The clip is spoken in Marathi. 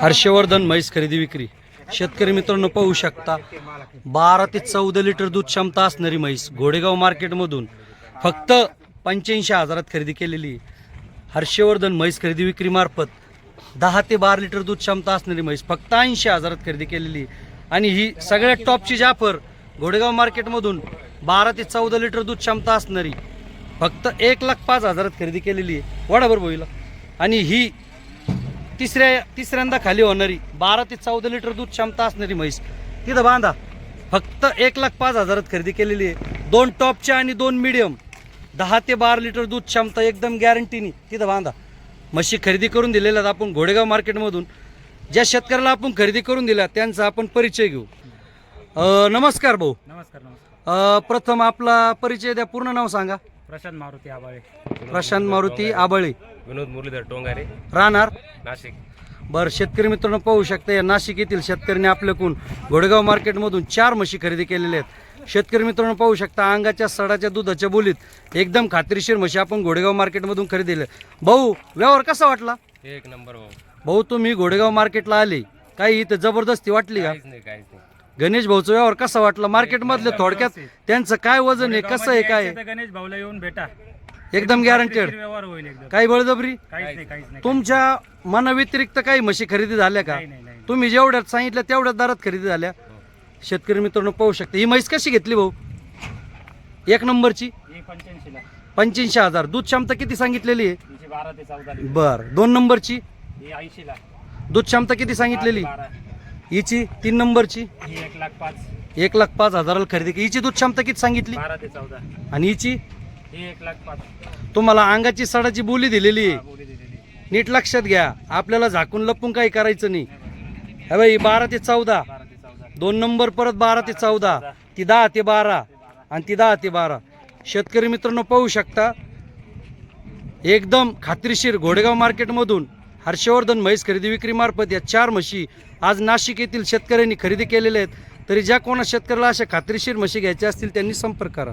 हर्षवर्धन म्हैस खरेदी विक्री. शेतकरी मित्रांनो पाहू शकता बारा ते चौदा लिटर दूध क्षमता असणारी म्हैस घोडेगाव मार्केटमधून फक्त पंच्याऐंशी हजारात खरेदी केलेली आहे. हर्षवर्धन म्हैस खरेदी विक्री मार्फत दहा ते बारा लिटर दूध क्षमता असणारी म्हैस फक्त ऐंशी हजारात खरेदी केलेली आणि ही सगळ्यात टॉपची जाफर घोडेगाव मार्केटमधून बारा ते चौदा लिटर दूध क्षमता असणारी फक्त एक लाख पाच हजारात खरेदी केलेली आहे. वडाभर बोईला आणि ही तिसऱ्या तिसऱ्यांदा खाली होणारी बारा ते चौदा लिटर दूध क्षमता असणारी म्हैस. तिथं बांधा. फक्त एक लाख पाच हजारात खरेदी केलेली आहे. दोन टॉपच्या आणि दोन मिडियम. दहा ते बारा लिटर दूध क्षमता एकदम गॅरंटीनी तिथं बांधा. म्हशी खरेदी करून दिलेल्या आहेत आपण घोडेगाव मार्केटमधून. ज्या शेतकऱ्याला आपण खरेदी करून दिल्या त्यांचा आपण परिचय घेऊ. नमस्कार भाऊ. नमस्कार प्रथम आपला परिचय द्या पूर्ण नाव सांगा. प्रशांत मारुती आबाळे. प्रशांत मारुती आबळे. विनोद मुरलीधर टोंगारे. राहणार? नाशिक. बरं शेतकरी मित्रांनो पाहू शकता या नाशिक येथील शेतकऱ्यांनी आपल्याकडून घोडेगाव मार्केटमधून चार म्हशी खरेदी केलेल्या आहेत. शेतकरी मित्रांनो पाहू शकता अंगाच्या सडाच्या दुधाच्या बोलीत एकदम खात्रीशीर म्हशी आपण घोडेगाव मार्केटमधून खरेदी भाऊ व्यवहार कसा वाटला? एक नंबर भाऊ. भाऊ तुम्ही घोडेगाव मार्केटला आले. काही इथं जबरदस्ती वाटली का? काहीच नाही काहीच नाही. गणेश भाऊचा व्यवहार कसा वाटला? मार्केटमधले थोडक्यात त्यांचं काय वजन आहे? कसं आहे काय? आहे? गणेश भाऊला येऊन भेटा. एकदम गॅरंटेड व्यवहार होईल एकदम. काही बळजबरी? काहीच नाही काहीच नाही. तुमच्या मनाव्यतिरिक्त काही म्हशी खरेदी झाल्या का? नाही, नाही, नाही. तुम्ही जेवढ्यात सांगितलं तेवढ्याच दरात खरेदी झाल्या. शेतकरी मित्रांनो पाहू शकता. ही म्हैस कशी घेतली भाऊ? एक नंबरची? ही पंच्याऐंशीला. पंच्याऐंशी हजार. दूध क्षमता किती सांगितलेली आहे? हिची बारा ते चौदा लिटर. बर. दोन नंबरची? ही ऐंशीला. दूध क्षमता किती सांगितलेली? बारा. हिची? तीन नंबरची? ही एक लाख पाच. एक लाख पाच हजाराला खरेदी केली. हिची दूध क्षमता किती सांगितली? बारा ते चौदा. आणि हिची? ही एक लाख पाच. तुम्हाला अंगाची सडाची बोली दिलेली आहे. बोली दिलेली नीट लक्षात घ्या. आपल्याला झाकून लपून काही करायचं नाही. हे बाई बारा ते चौदा. बारा ते चौदा. दोन नंबर परत बारा ते चौदा. ती दहा ते बारा. आणि ती दहा ते बारा. शेतकरी मित्रांनो पाहू शकता. एकदम खात्रीशीर घोडेगाव मार्केटमधून हर्षवर्धन म्हैस खरेदी विक्रीमार्फत या चार म्हशी आज नाशिक येथील शेतकऱ्यांनी खरेदी केलेल्या आहेत. तरी ज्या कोणा शेतकऱ्याला अशा खात्रीशीर म्हशी घ्यायच्या असतील त्यांनी संपर्क करा.